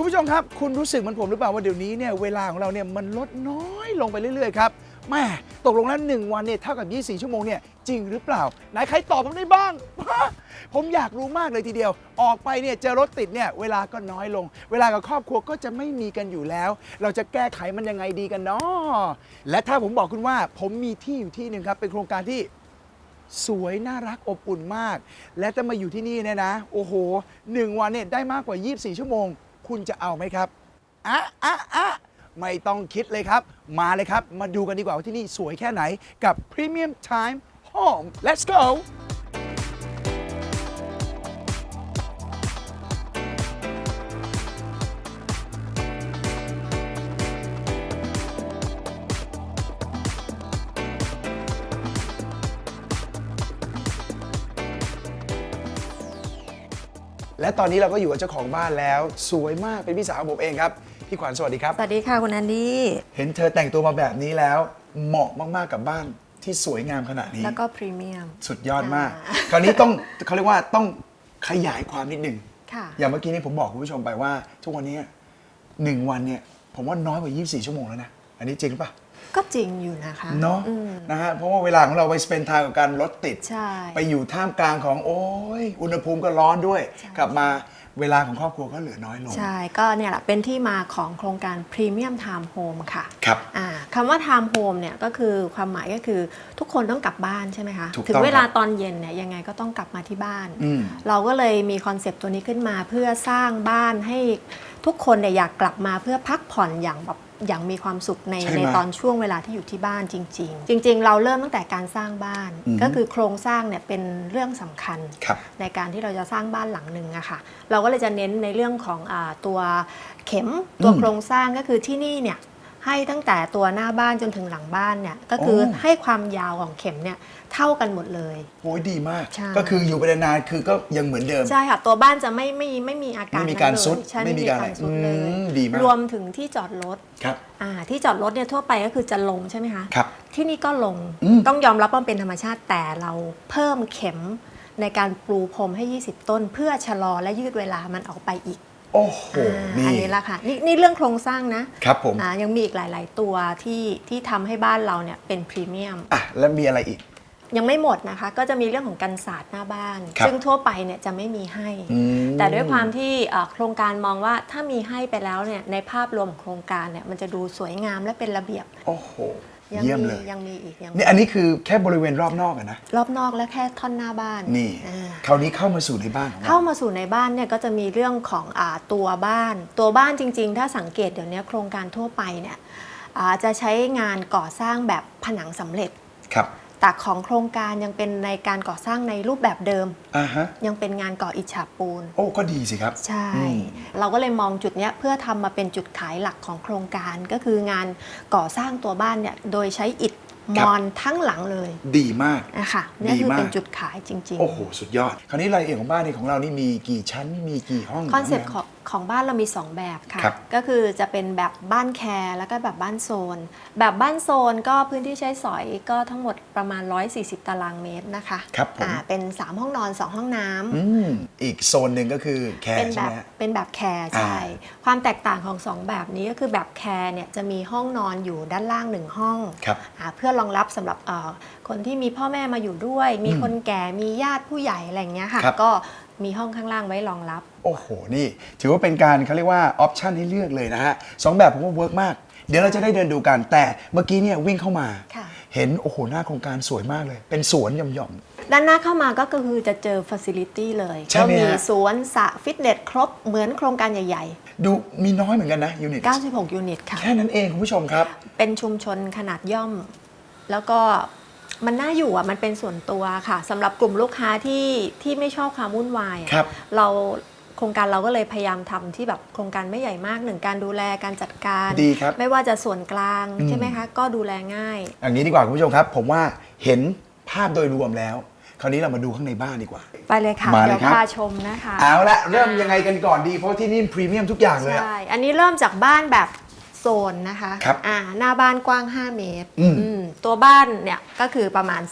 คุณผู้ชมครับ คุณรู้สึกเหมือนผมหรือเปล่าว่าเดี๋ยวนี้เนี่ยเวลาของเราเนี่ยมันลดน้อยลงไปเรื่อยๆครับแม่ตกลงแล้ว 1 วันเนี่ยเท่ากับ 24 ชั่วโมงเนี่ยจริงหรือเปล่า ไหนใครตอบผมได้บ้าง ผมอยากรู้มากเลยทีเดียว ออกไปเนี่ยเจอรถติดเนี่ยเวลาก็น้อยลง เวลากับครอบครัวก็จะไม่มีกันอยู่แล้ว เราจะแก้ไขมันยังไงดีกันเนาะและถ้าผมบอกคุณว่าผมมีที่อยู่ที่หนึ่งครับ เป็นโครงการที่สวย น่ารักอบอุ่นมาก และจะมาอยู่ที่นี่เนี่ยนะ โอ้โหหนึ่งวันเนี่ยได้มากกว่า 24 ชั่วโมง คุณจะเอาไหมครับอะอะอะไม่ต้องคิดเลยครับ มาเลยครับ มาดูกันดีกว่าว่าที่นี่สวยแค่ไหนกับ Premium Time Home let's go และตอนนี้เราก็อยู่กับเจ้าของบ้านแล้ว สวยมากเป็นพี่สาวของผมเองครับ พี่ขวัญสวัสดีครับ สวัสดีค่ะคุณแอนดี้เห็นเธอแต่งตัวมาแบบนี้แล้ว เหมาะมากๆกับบ้านที่สวยงามขนาดนี้ แล้วก็พรีเมียม สุดยอดมากอ่าคราวนี้ต้องเขาเรียกว่าต้องขยายความนิดหนึ่งค่ะ อย่างเมื่อกี้นี้ผมบอกคุณผู้ชมไปว่า ทุกวันนี้หนึ่งวันเนี่ยผมว่าน้อยกว่า 24 ชั่วโมงแล้วนะ อันนี้จริงหรือเปล่า ก็จริงอยู่นะคะเนาะอืมนะฮะเพราะว่าเวลาของเราไปสเปนทางกับการรถติด ใช่ ไปอยู่ท่ามกลางของโอ้ยอุณหภูมิก็ร้อนด้วยใช่กลับมาเวลาของครอบครัวก็เหลือน้อยลง ใช่ ก็เนี่ยแหละเป็นที่มาของโครงการพรีเมียมไทม์โฮมค่ะครับอ่าคำว่าไทม์โฮมเนี่ยก็คือความหมายก็คือทุกคนต้องกลับบ้านใช่ไหมคะถูกต้องถึงเวลาครับตอนเย็นเนี่ยยังไงก็ต้องกลับมาที่บ้านอืมเราก็เลยมีคอนเซปต์ตัวนี้ขึ้นมาเพื่อสร้างบ้านให้ทุกคนเนี่ยอยากกลับมาเพื่อพักผ่อนอย่างแบบ อย่างมีความสุขในใช่ไหมในตอนช่วงเวลาที่อยู่ที่บ้านจริง ๆ จริง ๆ เราเริ่มตั้งแต่การสร้างบ้าน อือฮึก็คือโครงสร้างเนี่ยเป็นเรื่องสำคัญ ครับ ในการที่เราจะสร้างบ้านหลังหนึ่งอะค่ะ เราก็เลยจะเน้นในเรื่องของอาตัวเข็มตัวอืมโครงสร้างก็คือที่นี่เนี่ย ให้ตั้งแต่ตัวหน้าบ้านจนถึงหลังบ้านเนี่ยก็คือออให้ความยาวของเข็มเนี่ยเท่ากันหมดเลย โอ้ยดีมาก ใช่ ก็คืออยู่ไปนานๆคือก็ยังเหมือนเดิม ใช่ค่ะ ตัวบ้านจะไม่ไม่ไม่มีอาการไม่มีการนั้นเลยซุดใช่ไม่ไม่มีมีการการซุดอะไรเลยอืมดีมาก รวมถึงที่จอดรถครับ อ่าที่จอดรถเนี่ยทั่วไปก็คือจะลงใช่ไหมคะ ครับ ที่นี่ก็ลงอืม ต้องยอมรับว่ามันเป็นธรรมชาติแต่เราเพิ่มเข็มในการปลูพรมให้ 20 ต้น เพื่อชะลอและยืดเวลามันออกไปอีก โอ้โหอ่านี่อันนี้ละค่ะนี่นี่เรื่องโครงสร้างนะครับผม อ่ายังมีอีกหลาย ๆ ตัวที่ที่ทำให้บ้านเราเนี่ยเป็นพรีเมียม อะแล้วมีอะไรอีก ยังไม่หมดนะคะ ก็จะมีเรื่องของกันศาสตร์หน้าบ้าน ครับ ซึ่งทั่วไปเนี่ยจะไม่มีให้ อืม แต่ด้วยความที่เอ่อโครงการมองว่าถ้ามีให้ไปแล้วเนี่ยในภาพรวมของโครงการเนี่ยมันจะดูสวยงามและเป็นระเบียบ โอ้โหยั เยี่ยมมีเลยยังมีอีกยังมีนี่อันนี้คือแค่บริเวณรอบนอกอะนะ รอบนอกและแค่ท่อนหน้าบ้านนี่ อ่า คราวนี้เข้ามาสู่ในบ้านของเรา เข้ามาสู่ในบ้านเนี่ยก็จะมีเรื่องของอาตัวบ้าน ตัวบ้านจริง ๆ ถ้าสังเกตเดี๋ยวนี้โครงการทั่วไปเนี่ยอ่าจะใช้งานก่อสร้างแบบผนังสำเร็จ ครับ แต่ของโครงการยังเป็นในการก่อสร้างในรูปแบบเดิม อ่าฮะ ยังเป็นงานก่ออิฐฉาบปูน โอ้ก็ดีสิครับ ใช่ อืม เราก็เลยมองจุดเนี้ยเพื่อทำมาเป็นจุดขายหลักของโครงการก็คืองานก่อสร้างตัวบ้านเนี่ยโดยใช้อิฐมอนทั้งหลังเลยดีมาก นะคะเนี่ยคือดีมาก เป็นจุดขายจริง โอ้โห สุดยอด คราวนี้รายละเอียดของบ้านนี่ของเรานี่มีกี่ชั้น มีกี่ห้อง ๆ คอนเซ็ปต์ของ ของบ้านเรามี 2 แบบค่ะ ครับก็คือจะเป็นแบบบ้านแคร์แล้วก็แบบบ้านโซน แบบบ้านโซนก็พื้นที่ใช้สอยก็ทั้งหมดประมาณ 140 ตารางเมตรนะคะครับผม อ่าเป็น 3 ห้องนอน 2 ห้องน้ำ อืมอีกโซนหนึ่งก็คือแคเป็นร์แบใช่บไหมฮะ เป็นแบบแคร์อ่าใช่ความแตกต่างของสองแบบนี้ก็คือแบบแคร์เนี่ยจะมีห้องนอนอยู่ด้านล่างหนึ่งห้องครับอ่าเพื่อรองรับสำหรับเอ่อคนที่มีพ่อแม่มาอยู่ด้วย มีอืมคนแก่มีญาติผู้ใหญ่อะไรอย่างเงี้ยค่ะครับก็ มีห้องข้างล่างไว้รองรับ โอ้โห นี่ ถือว่าเป็นการเขาเรียกว่าออปชันให้เลือกเลยนะฮะสองแบบผมว่าเวิร์กมาก เดี๋ยวเราจะได้เดินดูกัน แต่เมื่อกี้เนี่ยวิ่งเข้ามา ค่ะ เห็น โอ้โห หน้าโครงการสวยมากเลย เป็นสวนหย่อม ด้านหน้าเข้ามาก็คือจะเจอฟ a ซิลิตี้เลย ใช่ก็ไหมมีฮะสวนสระฟิตเนสครบเหมือนโครงการใหญ่ ๆ ดูมีน้อยเหมือนกันนะยูนิตๆ 96 ยูนิตค่ะ แค่นั้นเองคุณผู้ชมครับ เป็นชุมชนขนาดย่อม แล้วก็ มันน่าอยู่อะมันเป็นส่วนตัวค่ะสำหรับกลุ่มลูกค้าที่ที่ไม่ชอบความวุ่นวายอะครับ เราโครงการเราก็เลยพยายามทำที่แบบโครงการไม่ใหญ่มากหนึ่งการดูแลการจัดการ ดีครับ ไม่ว่าจะส่วนกลางอืม ใช่ไหมคะ ก็ดูแลง่าย อย่างนี้ดีกว่าคุณผู้ชมครับ ผมว่าเห็นภาพโดยรวมแล้ว คราวนี้เรามาดูข้างในบ้านดีกว่า ไปเลยค่ะมาเลยเดี๋ยวครับ พาชมนะคะ เอาละเริ่มยังไงกันก่อนดีเพราะที่นี่พรีเมียมทุกอย่างเลยอะ ใช่ อันนี้เริ่มจากบ้านแบบ โซนนะคะครับอ่าหน้าบ้านกว้าง 5 เมตรอืมอืมตัวบ้านเนี่ยก็คือประมาณ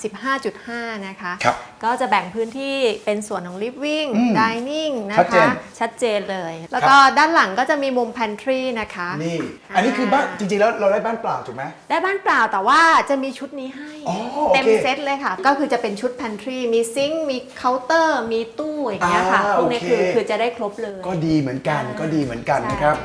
15.5 นะคะ ครับก็จะแบ่งพื้นที่เป็นส่วนของ living อืม dining นะชัดเจคะ นชัดเจนเลย แล้วก็ด้านหลังก็จะมีมุม pantry นะคะ นี่ อันนี้คือบ้านจริงๆแล้วเราได้บ้านเปล่าถูกไหม ได้บ้านเปล่าแต่ว่าจะมีชุดนี้ให้ อ๋อโอเคเต็มเซตเลยค่ะ ก็คือจะเป็นชุด pantry มีซิงค์มีเคาน์เตอร์ มีตู้อย่างเงี้ยค่ะอ่าพวกนี้โอเค คือคือจะได้ครบเลย ก็ดีเหมือนกันอ่าก็ดีเหมือนกันใช่นะครับ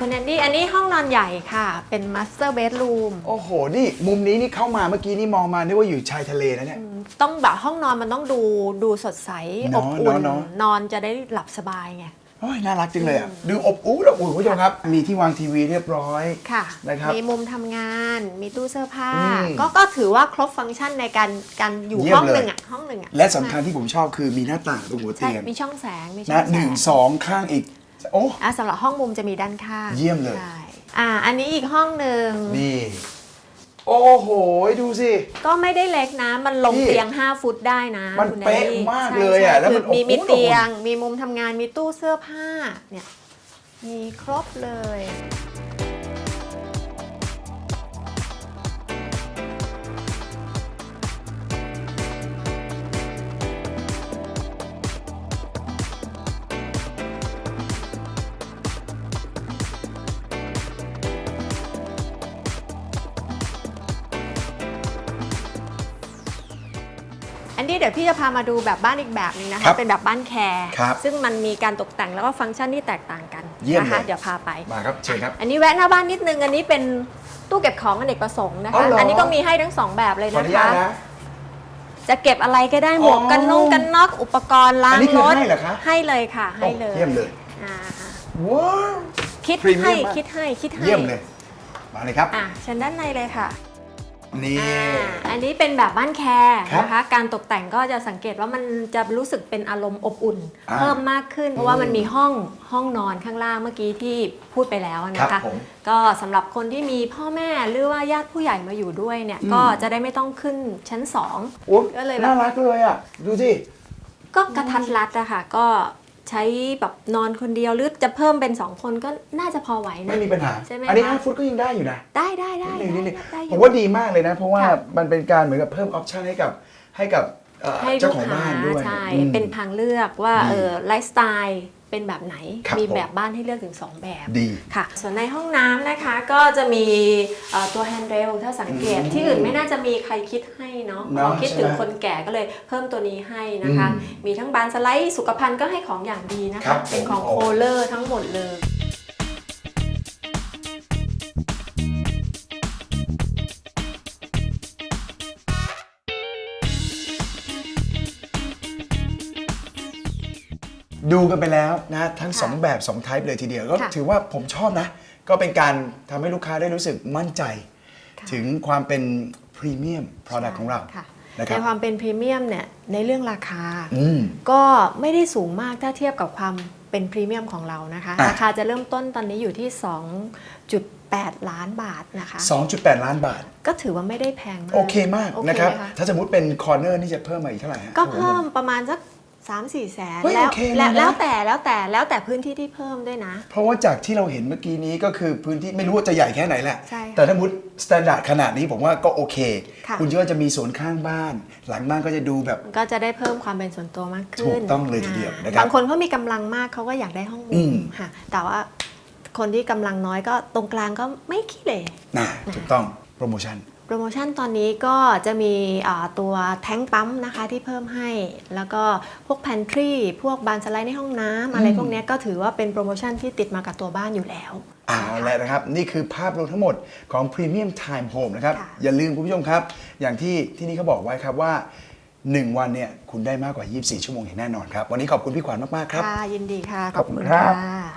คุณแอนดี้อันนี้ห้องนอนใหญ่ค่ะ เป็น master bedroom โอ้โห นี่มุมนี้นี่เข้ามาเมื่อกี้นี่มองมานึกว่าอยู่ชายทะเลนะเนี่ย ต้องแบบห้องนอนมันต้องดูดูสดใสเนออะบอุ่นเนอะเนอะ นอนจะได้หลับสบายไง โอ้ยน่ารักจังเลยอะดูอบอุ่นอบอุ่นคุณผู้ชมครับ มีที่วางทีวีเรียบร้อย ค่ะ นะครับมีมุมทำงาน มีตู้เสื้อผ้า อืมก็ก็ถือว่าครบฟังก์ชันในการการอยู่เยี่ยมห้องเลยหนึ่งอะห้องหนึ่งอะและสำคัญที่ผมชอบคือมีหน้าต่างตรงหัวใช่เตียงมีช่องแสงมีช่อนะงแสหนึ่งงสองข้างอีก โอ้อะสำหรับห้องมุมจะมีด้านข้างเยี่ยมเลย ใช่อ่าอันนี้อีกห้องหนึ่งนี่ โอ้โห ดูสิ ก็ไม่ได้เล็กนะ มันลงนี่เตียง 5 ฟุตได้นะมันคุณเป๊ะแดดี้มากใช่เลยอะใช่แล้วมันคือมีอบอุ่นมีเตียง มีมุมทำงานมีตู้เสื้อผ้าเนี่ยมีครบเลย ดี๋ยวพี่จะพามาดูแบบบ้านอีกแบบหนึงนะครัคะ บเป็นแบบบ้านแคร์ครับซึ่งมันมีการตกแต่งแล้วก็ฟังก์ชันที่แตกต่างกันเยี่ยมนะคะเลย เดี๋ยวพาไป มาครับเชิญครับ อันนี้แวะหน้าบ้านนิดนึง อันนี้เป็นตู้เก็บของอเนกประสงค์นะอ๋อคะ เหรออั อันนี้ก็มีให้ทั้งสองแบบเลยขออนะนุญาคะ ตนะ จะเก็บอะไรก็ได้หมวกกันนุ่งกันน็อกอุปกรณ์ล้าอังนนี้คือรถให้เหรอคะ ให้เลยค่ะ ให้เลยโอ้เยี่ยมเลยอ่าว้าว คิดพรีเมีให้ยมมาก คิดให้คิดให้เยี่ยมเลย มาเลยครับ อะเชิญด้านในเลยค่ะ นี่ อ่าอันนี้เป็นแบบบ้านแคร์ครับนะคะ การตกแต่งก็จะสังเกตว่ามันจะรู้สึกเป็นอารมณ์อบอุ่น อ่าเพิ่มมากขึ้น เพราะว่ามันมีห้องห้องนอนข้างล่างเมื่อกี้ที่พูดไปแล้วนะครัคะบผมก็สำหรับคนที่มีพ่อแม่หรือว่าญาติผู้ใหญ่มาอยู่ด้วยเนี่ย อืม ก็จะได้ไม่ต้องขึ้นชั้นสอง โอ้ก็เลยแบบ น่ารักเลยอะ ดูสิ ก็กระทัดรัดอะค่ะ ก็ ใช้แบบนอนคนเดียวหรือจะเพิ่มเป็น 2 คนก็น่าจะพอไหวนะ ไม่มีปัญหา ใช่ไหมอันนี้คะ5ฟุตก็ยังได้อยู่นะได้ได้ได้นิดนึงนิดนึงได้อผยู่มว่าดีมากเลยนะ เพราะว่าค่ะ มันเป็นการเหมือนกับเพิ่มออปชันให้กับให้กับเอ่อ ให้เจ้าลูกของค้าบ้านด้วยใช่อืมเป็นทางเลือกว่าดีเออไลฟ์สไตล์เป็นแบบไหนครับมีผมแบบบ้านให้เลือกถึง 2 แบบดีค่ะ ส่วนในห้องน้ำนะคะก็จะมีเอ่อตัวแฮนด์เรลถ้าสังเกตอืมที่อื่นไม่น่าจะมีใครคิดให้เนาะเนอะพอคิดถึงใช่ไหมคนแก่ก็เลยเพิ่มตัวนี้ให้นะคะอืมมีทั้งบานสไลด์สุขภัณฑ์ก็ให้ของอย่างดีนะครัคะบเป็นของผมโคเลอร์ทั้งหมดเลย ดูกันไปแล้วนะทั้งค่ะ2แบบ2 type เลยทีเดียวก็ค่ะถือว่าผมชอบนะ ก็เป็นการทำให้ลูกค้าได้รู้สึกมั่นใจค่ะถึงความเป็นพรีเมียม product ของเราค่ะนะครับในความเป็นพรีเมียมเนี่ยในเรื่องราคาอืมก็ไม่ได้สูงมากถ้าเทียบกับความเป็นพรีเมียมของเรานะคะอะราคาจะเริ่มต้นตอนนี้อยู่ที่ 2.8 ล้านบาทนะคะ 2.8 ล้านบาท ก็ถือว่าไม่ได้แพงมาก โอเคมากโอเนะครับไหมถ้าสมมติเป็นคอร์เนอร์นี่จะเพิ่มมาอีกเท่าไหร่ฮะก็เพิ่มประมาณสัก 3 4แสนเฮ้ยแล้วโอเคเลยแล้วนะแล้วแต่แล้วแต่แล้วแต่พื้นที่ที่เพิ่มด้วยนะ เพราะว่าจากที่เราเห็นเมื่อกี้นี้ก็คือพื้นที่ไม่รู้ว่าจะใหญ่แค่ไหนแหละ ใช่ค่ะแต่ถ้ามุดสแตนดาร์ดขนาดนี้ผมว่าก็โอเคค่ะณก็จะมีสวนข้างบ้าน หลังบ้านก็จะดูแบบมันก็จะได้เพิ่มความเป็นส่วนตัวมากขึ้นถูกต้องเลยทีเดียวนะครับบางคนเขามีกำลังมากเขาก็อยากได้ห้องอืมุมมค่ะ แต่ว่าคนที่กำลังน้อยก็ตรงกลางก็ไม่ขี้เหร่ น่าถูกต้องโปรโมชั่น โปรโมชั่นตอนนี้ก็จะมีอ่าตัวแท้งปั๊มนะคะที่เพิ่มให้ แล้วก็พวก pantry พวกบานสไลด์ในห้องน้ำอะไรอืมพวกเนี้ยก็ถือว่าเป็นโปรโมชั่นที่ติดมากับตัวบ้านอยู่แล้วเอาละนะครับ นี่คือภาพรวมทั้งหมดของ Premium Time Home นะครับค่ะอย่าลืมคุณผู้ชมครับ อย่างที่ที่นี่เขาบอกไว้ครับว่า 1 วันเนี่ยคุณได้มากกว่า 24 ชั่วโมงอย่างแน่นอนครับ วันนี้ขอบคุณพี่ขวัญมาก ๆ ครับค่ะยินดีค่ะ ขอบคุณครับค่ะ